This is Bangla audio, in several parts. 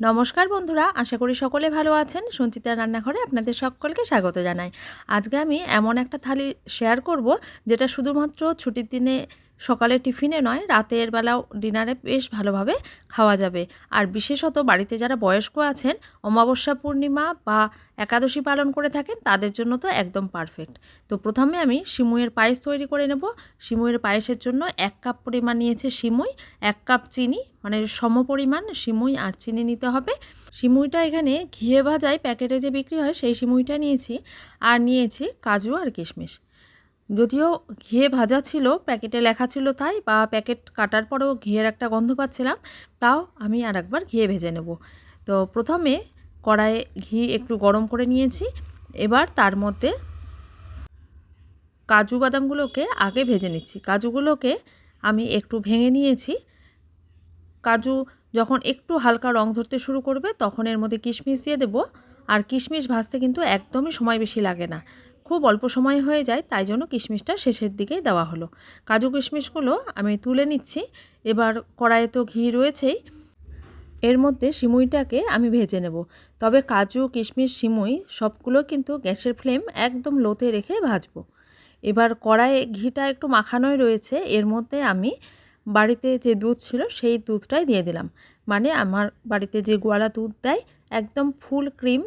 নমস্কার বন্ধুরা, আশা করি সকলে ভালো আছেন। সঞ্চিতা রান্নাঘরে আপনাদের সকলকে স্বাগত জানাই। আজকে আমি এমন একটা থালি শেয়ার করব, যেটা শুধুমাত্র ছুটির দিনে সকালে টিফিনে নয়, রাতের বেলাও ডিনারে বেশ ভালোভাবে খাওয়া যাবে। আর বিশেষত বাড়িতে যারা বয়স্ক আছেন, অমাবস্যা পূর্ণিমা বা একাদশী পালন করে থাকেন, তাদের জন্য তো একদম পারফেক্ট তো প্রথমে আমি সিমুইয়ের পায়েস তৈরি করে নেব। সিমুইয়ের পায়েসের জন্য এক কাপ পরিমাণ নিয়েছে সিমুই, এক কাপ চিনি মানে সম পরিমাণ সিমুই আর চিনি নিতে হবে। সিমুইটা এখানে ঘিয়ে ভাজায় প্যাকেটে যে বিক্রি হয়, সেই সিমুইটা নিয়েছি। আর নিয়েছি কাজু আর কিশমিশ। যদিও ঘিয়ে ভাজা ছিল, প্যাকেটে লেখা ছিল তাই বা প্যাকেট কাটার পরেও ঘিয়ের একটা গন্ধ পাচ্ছিলাম, তাও আমি আর একবার ঘিয়ে ভেজে নেব। তো প্রথমে কড়াইয়ে ঘি একটু গরম করে নিয়েছি, এবার তার মধ্যে কাজু বাদামগুলোকে আগে ভেজে নিচ্ছি। কাজুগুলোকে আমি একটু ভেঙে নিয়েছি। কাজু যখন একটু হালকা রং ধরতে শুরু করবে, তখন এর মধ্যে কিশমিশ দিয়ে দেবো। আর কিশমিশ ভাজতে কিন্তু একদমই সময় বেশি লাগে না। খুব অল্প সময় হয়ে যায়, তাই জন্য কিশমিশটা শেষের দিকেই দেওয়া হলো। কাজু কিশমিশগুলো আমি তুলে নিচ্ছি। এবার কড়াইয়ে তো ঘি রয়েছেই। এর মধ্যে সিমুইটাকে আমি ভেজে নেব। তবে কাজু, কিশমিশ, সিমুই সবগুলো কিন্তু গ্যাসের ফ্লেম একদম লোতে রেখে ভাজবো। এবার কড়াইয়ে ঘিটা একটু মাখানোই রয়েছে। এর মধ্যে আমি বাড়িতে যে দুধ ছিল, সেই দুধটাই দিয়ে দিলাম। মানে আমার বাড়িতে যে গোয়ালা দুধ দেয়, একদম ফুল ক্রিম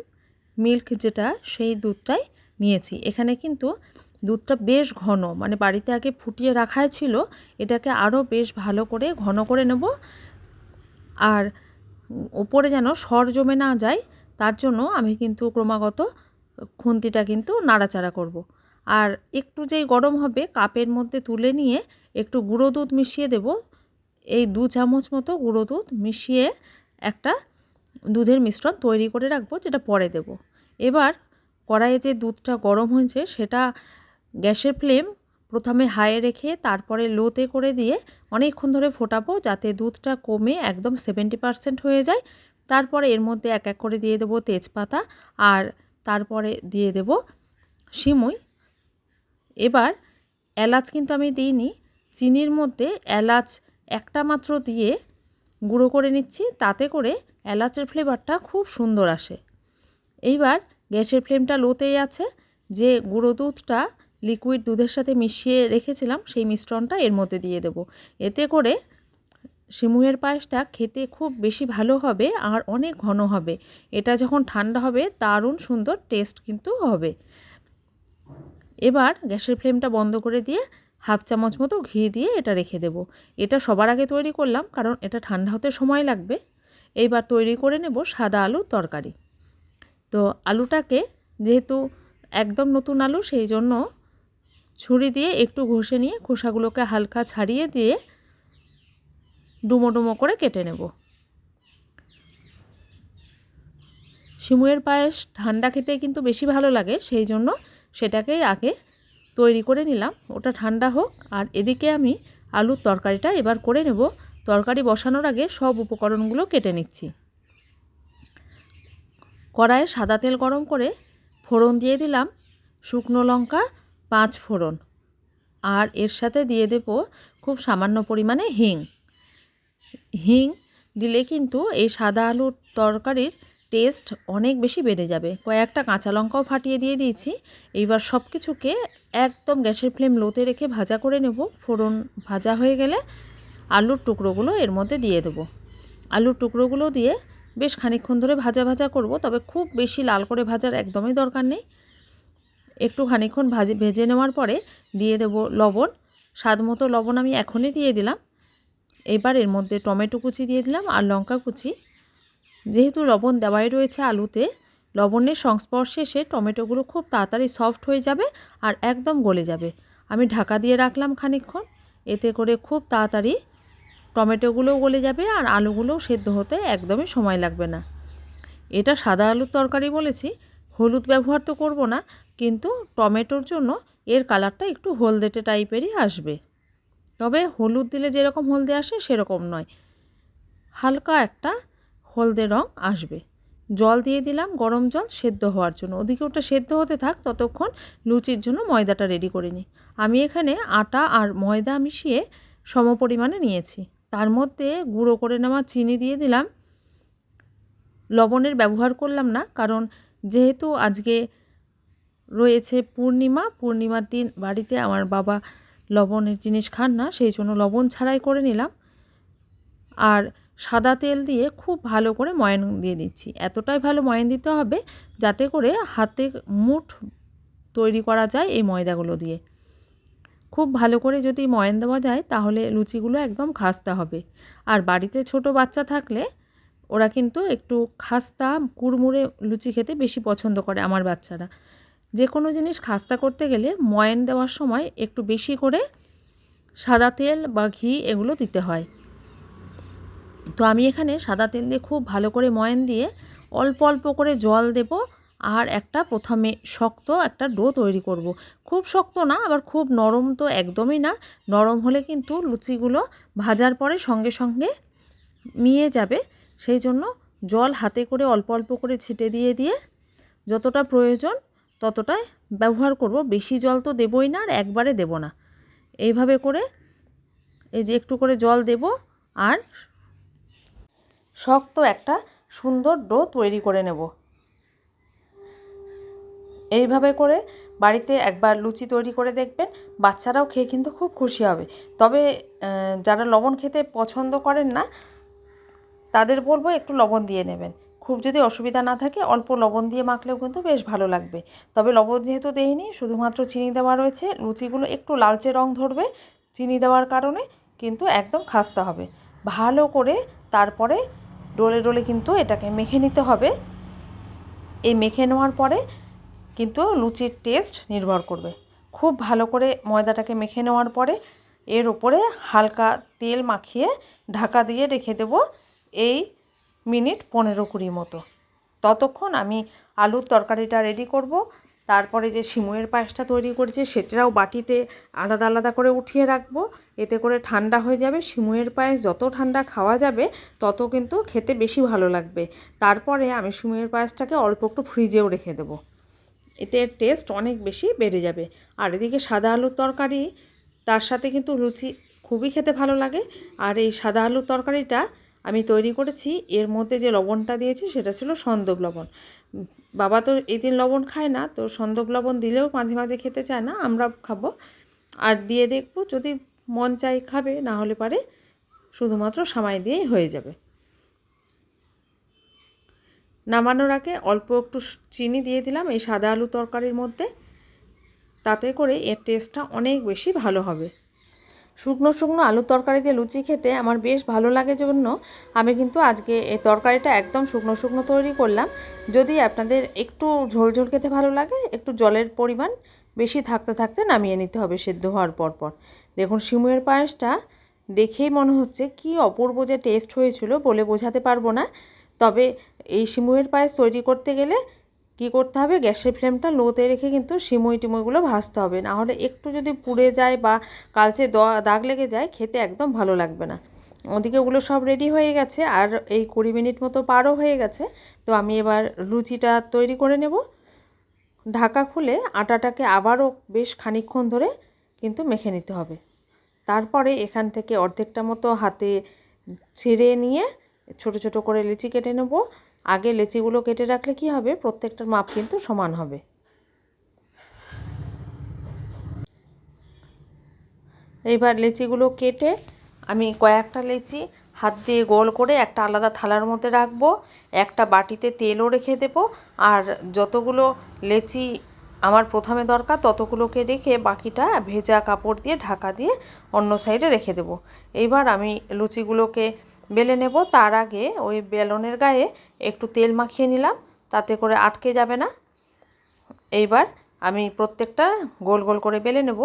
মিল্ক যেটা, সেই দুধটাই নিয়েছি। এখানে কিন্তু দুধটা বেশ ঘন মানে বাড়িতে আগে ফুটিয়ে রাখাই ছিল, এটাকে আরও বেশ ভালো করে ঘন করে নেব। আর ওপরে যেন সর জমে না যায়, তার জন্য আমি কিন্তু ক্রমাগত খুন্তিটা কিন্তু নাড়াচাড়া করব। আর একটু যেই গরম হবে, কাপের মধ্যে তুলে নিয়ে একটু গুঁড়ো দুধ মিশিয়ে দেব। এই দু চামচ মতো গুঁড়ো দুধ মিশিয়ে একটা দুধের মিশ্রণ তৈরি করে রাখব, যেটা পরে দেব। এবার কড়াইয়ে যে দুধটা গরম হয়েছে সেটা গ্যাসের ফ্লেম প্রথমে হাইয়ে রেখে তারপরে লোতে করে দিয়ে অনেকক্ষণ ধরে ফোটাবো যাতে দুধটা কমে একদম সেভেন্টি পারসেন্ট হয়ে যায়। তারপরে এর মধ্যে এক এক করে দিয়ে দেবো তেজপাতা আর তারপরে দিয়ে দেব সিমুই। এবার এলাচ কিন্তু আমি দিইনি, চিনির মধ্যে এলাচ একটা মাত্র দিয়ে গুঁড়ো করে নিচ্ছি, তাতে করে এলাচের ফ্লেভারটা খুব সুন্দর আসে। এইবার গ্যাসের ফ্লেমটা লোতেই আছে। যে গুঁড়ো দুধটা লিকুইড দুধের সাথে মিশিয়ে রেখেছিলাম, সেই মিশ্রণটা এর মধ্যে দিয়ে দেব। এতে করে সিমুয়ের পায়েসটা খেতে খুব বেশি ভালো হবে আর অনেক ঘন হবে। এটা যখন ঠান্ডা হবে, দারুণ সুন্দর টেস্ট কিন্তু হবে। এবার গ্যাসের ফ্লেমটা বন্ধ করে দিয়ে হাফ চামচ মতো ঘি দিয়ে এটা রেখে দেব। এটা সবার আগে তৈরি করলাম, কারণ এটা ঠান্ডা হতে সময় লাগবে। এইবার তৈরি করে নেব সাদা আলুর তরকারি। তো আলুটাকে যেহেতু একদম নতুন আলু, সেই জন্য ছুরি দিয়ে একটু ঘষে নিয়ে খোসাগুলোকে হালকা ছাড়িয়ে দিয়ে ডুমো ডুমো করে কেটে নেব। শিমুয়ের পায়েস ঠান্ডা খেতে কিন্তু বেশি ভালো লাগে, সেই জন্য সেটাকেই আগে তৈরি করে নিলাম। ওটা ঠান্ডা হোক, আর এদিকে আমি আলুর তরকারিটা এবার করে নেব। তরকারি বসানোর আগে সব উপকরণগুলো কেটে নিচ্ছি। কড়াইয়ে সাদা তেল গরম করে ফোড়ন দিয়ে দিলাম। শুকনো লঙ্কা, পাঁচ ফোড়ন। আর এর সাথে দিয়ে দেব খুব সামান্য পরিমাণে হিং। হিং দিলে কিন্তু এই সাদা আলুর তরকারির টেস্ট অনেক বেশি বেড়ে যাবে। কয়েকটা কাঁচা লঙ্কাও ফাটিয়ে দিয়ে দিয়েছি। এইবার সব কিছুকে একদম গ্যাসের ফ্লেম লোতে রেখে ভাজা করে নেব। ফোড়ন ভাজা হয়ে গেলে আলুর টুকরোগুলো এর মধ্যে দিয়ে দেবো। আলুর টুকরোগুলো দিয়ে বেশ খানিক্ষণ ধরে ভাজা ভাজা করব, তবে খুব বেশি লাল করে ভাজার একদমই দরকার নেই। একটু খানিক্ষণ ভাজে, ভেজে নেওয়ার পরে দিয়ে দেব লবণ। স্বাদ মতো লবণ আমি এখনই দিয়ে দিলাম। এবার এর মধ্যে টমেটো কুচি দিয়ে দিলাম আর লঙ্কা কুচি। যেহেতু লবণ দেওয়াই রয়েছে আলুতে, লবণের সংস্পর্শে এসে টমেটোগুলো খুব তাড়াতাড়ি সফট হয়ে যাবে আর একদম গলে যাবে। আমি ঢাকা দিয়ে রাখলাম খানিক্ষণ এতে করে খুব তাড়াতাড়ি টমেটোগুলোও গলে যাবে আর আলুগুলোও সেদ্ধ হতে একদমই সময় লাগবে না। এটা সাদা আলুর তরকারি বলেছি, হলুদ ব্যবহার তো করব না, কিন্তু টমেটোর জন্য এর কালারটা একটু হলদেটে টাইপেরই আসবে। তবে হলুদ দিলে যেরকম হলদে আসে সেরকম নয়, হালকা একটা হলদে রং আসবে। জল দিয়ে দিলাম গরম জল সেদ্ধ হওয়ার জন্য। ওদিকে ওটা সেদ্ধ হতে থাক, ততক্ষণ লুচির জন্য ময়দাটা রেডি করে নিই আমি এখানে আটা আর ময়দা মিশিয়ে সম পরিমাণে নিয়েছি। তার মধ্যে গুঁড়ো করে নেওয়া চিনি দিয়ে দিলাম। লবণের ব্যবহার করলাম না, কারণ যেহেতু আজকে রয়েছে পূর্ণিমা, পূর্ণিমার দিন বাড়িতে আমার বাবা লবণের জিনিস খান না, সেই জন্য লবণ ছাড়াই করে নিলাম। আর সাদা তেল দিয়ে খুব ভালো করে ময়ান দিয়ে দিচ্ছি। এতটাই ভালো ময়ান দিতে হবে যাতে করে হাতে মুঠ তৈরি করা যায় এই ময়দাগুলো দিয়ে। খুব ভালো করে যদি ময়ান দেওয়া যায়, তাহলে লুচিগুলো একদম খাস্তা হবে। আর বাড়িতে ছোট বাচ্চা থাকলে ওরা কিন্তু একটু খাস্তা, কুড়মুড়ে লুচি খেতে বেশি পছন্দ করে আমার বাচ্চারা। যে কোনো জিনিস খাস্তা করতে গেলে ময়ান দেওয়ার সময় একটু বেশি করে সাদা তেল বা ঘি এগুলো দিতে হয়। তো আমি এখানে সাদা তেল দিয়ে খুব ভালো করে ময়ান দিয়ে অল্প অল্প করে জল দেব আর একটা প্রথমে শক্ত একটা ডো তৈরি করব। খুব শক্ত না, আবার খুব নরম তো একদমই না। নরম হলে কিন্তু লুচিগুলো ভাজার পরে সঙ্গে সঙ্গে মিয়ে যাবে। সেই জন্য জল হাতে করে অল্প অল্প করে ছিটে দিয়ে দিয়ে যতটা প্রয়োজন ততটাই ব্যবহার করব। বেশি জল তো দেবই না আর একবারে দেব না। এইভাবে করে এই যে একটু করে জল দেব আর শক্ত একটা সুন্দর ডো তৈরি করে নেব। এইভাবে করে বাড়িতে একবার লুচি তৈরি করে দেখবেন, বাচ্চারাও খেয়ে কিন্তু খুব খুশি হবে। তবে যারা লবণ খেতে পছন্দ করেন না, তাদের বলব একটু লবণ দিয়ে নেবেন। খুব যদি অসুবিধা না থাকে, অল্প লবণ দিয়ে মাখলেও কিন্তু বেশ ভালো লাগবে। তবে লবণ যেহেতু দেইনি, শুধুমাত্র চিনি দেওয়া রয়েছে, লুচিগুলো একটু লালচে রং ধরবে চিনি দেওয়ার কারণে কিন্তু একদম খাস্তা হবে। ভালো করে তারপরে ডোলে ডোলে কিন্তু এটাকে মেখে নিতে হবে। এই মেখে নেওয়ার পরে কিন্তু লুচির টেস্ট নির্ভর করবে। খুব ভালো করে ময়দাটাকে মেখে নেওয়ার পরে এর উপরে হালকা তেল মাখিয়ে ঢাকা দিয়ে রেখে দেব এই মিনিট পনেরো কুড়ি মতো। ততক্ষণ আমি আলুর তরকারিটা রেডি করব। তারপরে যে সিমুয়ের পায়েসটা তৈরি করেছি সেটাও বাটিতে আলাদা আলাদা করে উঠিয়ে রাখব। এতে করে ঠান্ডা হয়ে যাবে। সিমুয়ের পায়েস যত ঠান্ডা খাওয়া যাবে তত কিন্তু খেতে বেশি ভালো লাগবে। তারপরে আমি সিমুয়ের পায়েসটাকে অল্প একটু ফ্রিজেও রেখে দেবো। এতে টেস্ট অনেক বেশি বেড়ে যাবে। আর এদিকে সাদা আলুর তরকারি, তার সাথে কিন্তু লুচি খুবই খেতে ভালো লাগে। আর এই সাদা আলুর তরকারিটা আমি তৈরি করেছি, এর মধ্যে যে লবণটা দিয়েছি সেটা ছিল সন্দব লবণ। বাবা তো এদিন লবণ খায় না, তো সন্দব লবণ দিলেও মাঝে মাঝে খেতে চায় না আমরা খাব। আর দিয়ে দেখব যদি মন চাই খাবে, না হলে পারে শুধুমাত্র সামাই দিয়েই হয়ে যাবে। নামানোর আগে অল্প একটু চিনি দিয়ে দিলাম এই সাদা আলু তরকারির মধ্যে। তাতে করে এর টেস্টটা অনেক বেশি ভালো হবে। শুকনো শুকনো আলুর তরকারি দিয়ে লুচি খেতে আমার বেশ ভালো লাগে জন্য আমি কিন্তু আজকে এই তরকারিটা একদম শুকনো শুকনো তৈরি করলাম। যদি আপনাদের একটু ঝোল ঝোল খেতে ভালো লাগে, একটু জলের পরিমাণ বেশি থাকতে থাকতে নামিয়ে নিতে হবে সেদ্ধ হওয়ার পর পর। দেখুন, শিমুয়ের পায়েসটা দেখেই মনে হচ্ছে কি অপূর্ব যে টেস্ট হয়েছিল বলে বোঝাতে পারব না। তবে এই সিমুইয়ের পায়েস তৈরি করতে গেলে কি করতে হবে? গ্যাসের ফ্লেমটা লোতে রেখে কিন্তু সিমুই টিমুইগুলো ভাজতে হবে। না হলে একটু যদি পুড়ে যায় বা কালচে দাগ লেগে যায়, খেতে একদম ভালো লাগবে না। ওদিকে ওগুলো সব রেডি হয়ে গেছে আর এই কুড়ি মিনিট মতো পারও হয়ে গেছে। তো আমি এবার লুচিটা তৈরি করে নেব। ঢাকা খুলে আটাটাকে আবারও বেশ খানিক্ষণ ধরে কিন্তু মেখে নিতে হবে। তারপরে এখান থেকে অর্ধেকটা মতো হাতে ছেড়ে নিয়ে ছোট ছোট করে লিচি কেটে নেব। আগে লেচিগুলো কেটে রাখলে কি হবে? প্রত্যেকটার মাপ কিন্তু সমান হবে। এইবার লেচিগুলো কেটে আমি কয়েকটা লেচি হাত দিয়ে গোল করে একটা আলাদা থালার মধ্যে রাখব। একটা বাটিতে তেলও রেখে দেবো। আর যতগুলো লেচি আমার প্রথমে দরকার, ততগুলোকে রেখে বাকিটা ভেজা কাপড় দিয়ে ঢাকা দিয়ে অন্য সাইডে রেখে দেবো। এইবার আমি লুচিগুলোকে বেলে নেব। তার আগে ওই বেলনের গায়ে একটু তেল মাখিয়ে নিলাম, তাতে করে আটকে যাবে না। এইবার আমি প্রত্যেকটা গোল গোল করে বেলে নেব।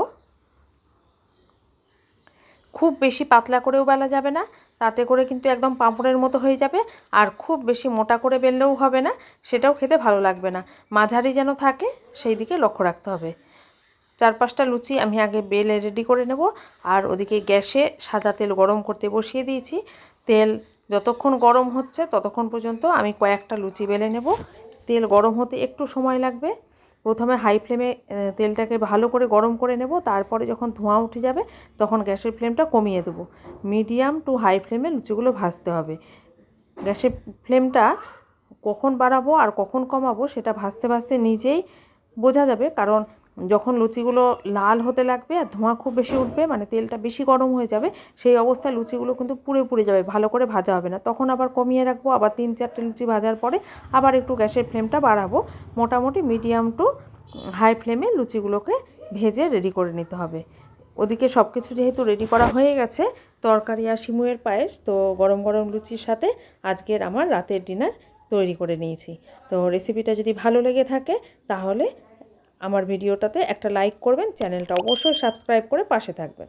খুব বেশি পাতলা করেও বেলা যাবে না, তাতে করে কিন্তু একদম পাঁপড়ের মতো হয়ে যাবে, আর খুব বেশি মোটা করে বেললেও হবে না, সেটাও খেতে ভালো লাগবে না। মাঝারি যেন থাকে, সেই দিকে লক্ষ্য রাখতে হবে। চার পাঁচটা লুচি আমি আগে বেলে রেডি করে নেব। আর ওদিকে গ্যাসে সাদা তেল গরম করতে বসিয়ে দিয়েছি। তেল যতক্ষণ গরম হচ্ছে ততক্ষণ পর্যন্ত আমি কয়েকটা লুচি বেলে নেব। তেল গরম হতে একটু সময় লাগবে। প্রথমে হাই ফ্লেমে তেলটাকে ভালো করে গরম করে নেব। তারপরে যখন ধোঁয়া উঠে যাবে তখন গ্যাসের ফ্লেমটা কমিয়ে দেবো। মিডিয়াম টু হাই ফ্লেমে লুচিগুলো ভাজতে হবে। গ্যাসের ফ্লেমটা কখন বাড়াবো আর কখন কমাবো সেটা ভাজতে ভাজতে নিজেই বোঝা যাবে। কারণ যখন লুচিগুলো লাল হতে লাগবে আর ধোঁয়া খুব বেশি উঠবে মানে তেলটা বেশি গরম হয়ে যাবে, সেই অবস্থায় লুচিগুলো কিন্তু পুড়ে পুড়ে যাবে, ভালো করে ভাজা হবে না। তখন আবার কমিয়ে রাখব, আবার তিন চারটে লুচি ভাজার পরে আবার একটু গ্যাসের ফ্লেমটা বাড়াবো। মোটামুটি মিডিয়াম টু হাই ফ্লেমে লুচিগুলোকে ভেজে রেডি করে নিতে হবে। ওদিকে সব কিছু যেহেতু রেডি করা হয়ে গেছে, তরকারি আর শিমুয়ের পায়েস, তো গরম গরম লুচির সাথে আজকের আমার রাতের ডিনার তৈরি করে নিয়েছি। তো রেসিপিটা যদি ভালো লেগে থাকে, তাহলে আমার ভিডিওটাতে একটা লাইক করবেন চ্যানেলটা অবশ্যই সাবস্ক্রাইব করে পাশে থাকবেন।